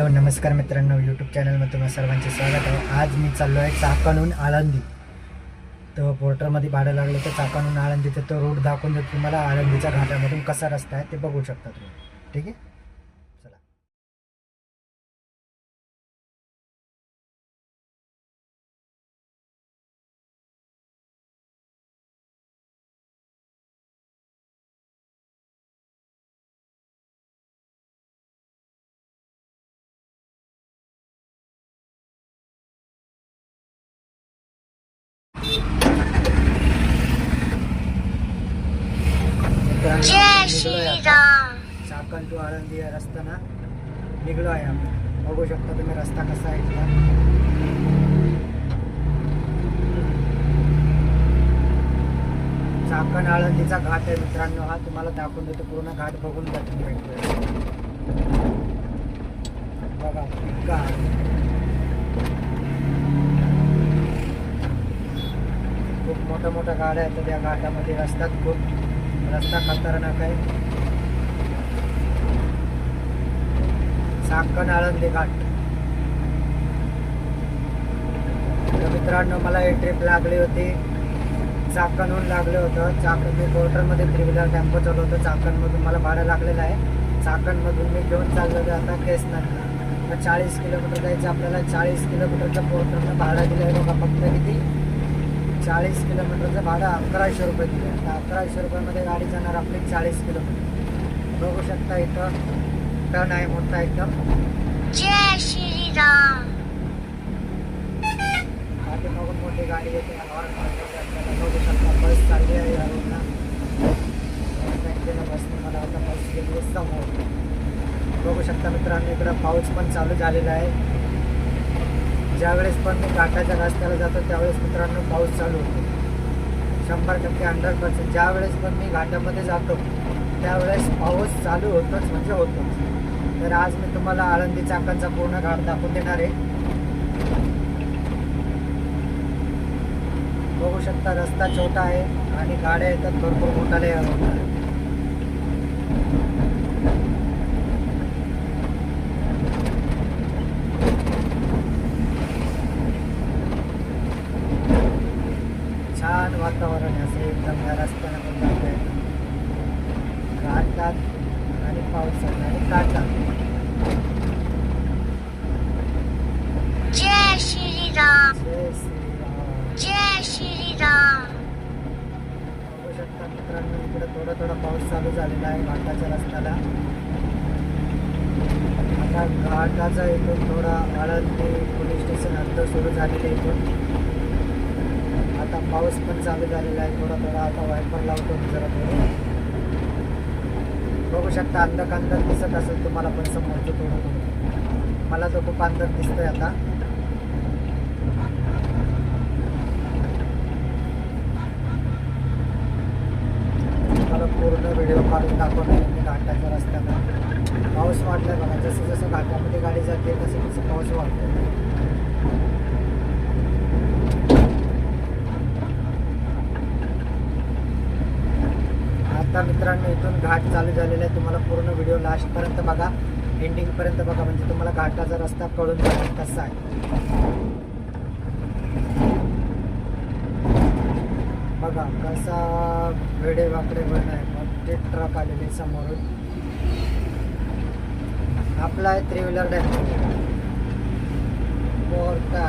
Hello नमस्कार मित्रांनो YouTube चॅनलमध्ये तुम्हाला सर्वांचे स्वागत आहे. आज मी चाललो आहे चाकणहून आळंदी. तर पोर्टरमध्ये भाडं लागलं तर चाकणहून आळंदी तर तो रोड दाखवून देतो तुम्हाला आळंदीच्या घाटामधून कसा रस्ता आहे ते बघू शकता तुम्ही. ठीक आहे? जय श्रीराम चाकण टू आळंदी या रस्त्याना निघलो आहे. आम्ही बघू शकता तुम्ही रस्ता कसा आहे. इथला चाकण आळंदीचा घाट आहे मित्रांनो. हा तुम्हाला दाखवून देतो पूर्ण घाट बघून जा तुम्ही बघा इतका खूप मोठ्या मोठ्या गाड्या आहेत त्या घाटामध्ये रस्त्यात खूप रस्ता खतरनाक आहे. चाकण आळंदी घाट. तर मित्रांनो मला हे ट्रिप लागली होती. चाकणहून लागलं होतं. चाकण मी पोर्टरमध्ये थ्री व्हीलर टेम्पो चालवतो चाकणमधून मला भाडं लागलेलं आहे. चाकणमधून मी घेऊन चाललो होतो आता केसनंदला तर चाळीस किलोमीटर जायचं आपल्याला. चाळीस किलोमीटरचं पोर्टरनं भाडं दिलं आहे बघा फक्त किती? चाळीस किलोमीटरचं भाडं अकराशे रुपये दिलं. आहे तर अकराशे रुपयामध्ये गाडी जाणार आपली चाळीस किलोमीटर. बघू शकता इथं. टर्न आहे मोठा एकदम. जय श्रीराम. पाठीमागून मोठी गाडी येते. हॉर्न बघू शकता बस चालली आहे या रोडला. बँकेनं बसने मला आता बस गेली समोर. बघू शकता मित्रांनो इकडं पाऊस पण चालू झालेला आहे. ज्यावेळेस पण मी घाटाच्या रस्त्याला जातो त्यावेळेस मित्रांनो पाऊस चालू होतो. शंभर टक्के हंड्रेड पर्सेंट ज्यावेळेस पण मी घाटामध्ये जातो त्यावेळेस पाऊस चालू होतोच म्हणजे होतोच. तर आज मी तुम्हाला आळंदी चाकांचा पूर्ण घाट दाखवून देणार आहे. बघू शकता रस्ता छोटा आहे आणि गाड्या येतात भरपूर मोठाले होतात रोडला. छान वातावरण आहे असं एकदम या रस्त्यानं पण जातोय. घाटात आणि पावसात आणि काटात जय श्रीराम. जय श्रीराम. जय श्रीराम. बघू शकता मित्रांनो इकडे थोडा थोडा पाऊस चालू झालेला आहे घाटाच्या रस्त्याला. आता घाटाचा इथून थोडा आळंदी पोलीस स्टेशन अंतर सुरू झालेलं आहे इथून. आता पाऊस पण चालू झालेला आहे. थोडा थोडा आता वायपर लावतो मी जरा थोडं. बघू शकता अंधक अंधक दिसत असेल तुम्हाला पण समोरचं थोडं थोडं. मला तो खूप अंधक दिसतंय आता. मला पूर्ण व्हिडिओ काढून दाखवणार मी घाटाच्या रस्त्याला पाऊस वाढलाय बघा जसं जसं घाटामध्ये गाडी जाते तसं तसं पाऊस वाढतो. आता मित्रांनो इथून घाट चालू झालेला आहे. तुम्हाला पूर्ण व्हिडिओ लास्टपर्यंत बघा. एंडिंगपर्यंत बघा. म्हणजे तुम्हाला घाटाचा रस्ता कळून जाईल कसा आहे. बघा कसा वेडे वाकडे बन आहे. मग ते ट्रक आलेले समोरून. आपला आहे थ्री व्हीलर डॅम. मोठा.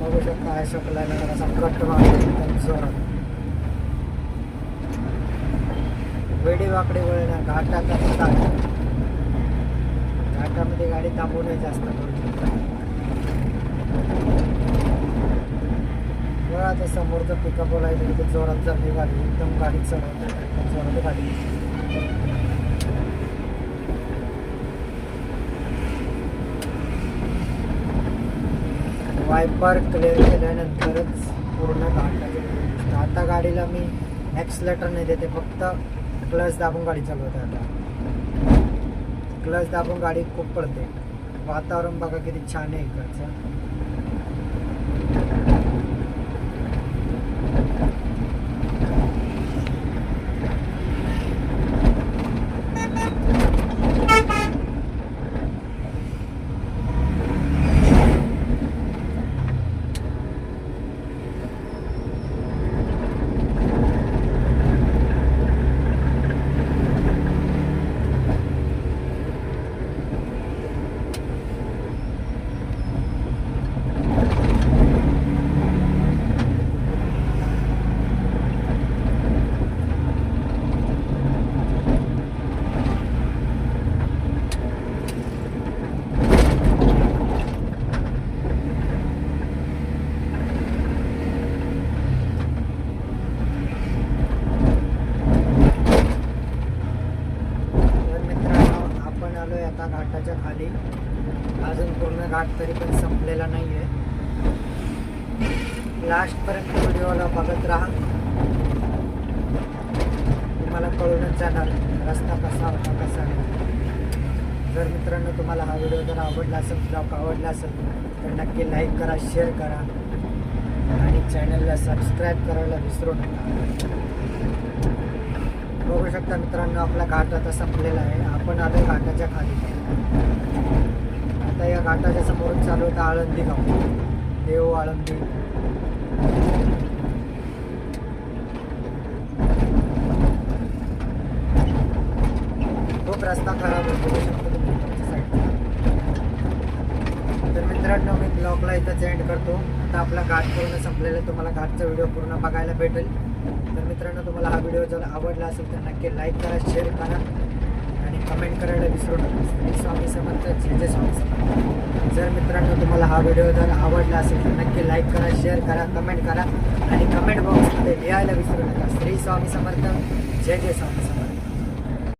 बघू शकता अशोक लाईन असा कट मारतो जोरात वेडी वाकडे वळणार घाटात रस्ता घाटामध्ये गाडी थांबू नये जास्त करून. बघा समोरचं पिकअप बोलायचं तिथे जोरात चालली गाडी एकदम गाडी चढवते एकदम जोरात गाडी. वायपर क्लिअर केल्यानंतरच पूर्ण घाटा आता गाडीला मी ॲक्सिलेटर नाही देते फक्त क्लच दाबून गाडी चालवते आता. क्लच दाबून गाडी खूप पडते. वातावरण बघा किती छान आहे इकडचं आलो आहे आता घाटाच्या खाली. अजून पूर्ण घाट तरी पण संपलेला नाही आहे लास्टपर्यंत व्हिडिओला बघत राहा. तुम्हाला कळूनच जाणार रस्ता कसा होता कसा नाही. जर मित्रांनो तुम्हाला हा व्हिडिओ जर आवडला असेल ब्लॉग आवडला असेल तर नक्की लाईक करा शेअर करा. आणि चॅनलला सबस्क्राईब करायला विसरू नका. बघू शकता मित्रांनो आपला घाट आता संपलेला आहे. आपण आता घाटाच्या खाली. आता या घाटाच्या समोरून चालू होतं आळंदी गाव. देव आळंदी. खूप रस्ता खराब होतो साईडचा. तर मित्रांनो मी ब्लॉगला इथंच एंड करतो. आता आपला घाट पूर्ण संपलेला तुम्हाला घाटचा व्हिडिओ पूर्ण बघायला भेटेल. तर मित्रांनो तुम्हाला हा व्हिडिओ जर आवडला असेल तर नक्की लाईक करा शेअर करा. कमेंट करायला विसरू नका. श्री स्वामी समर्थ जय जय स्वामी समर्थ. जर मित्रांनो तुम्हाला हा व्हिडिओ जर आवडला असेल तर नक्की लाईक करा शेअर करा कमेंट करा. आणि कमेंट बॉक्समध्ये लिहायला विसरू नका. श्री स्वामी समर्थ जय जय स्वामी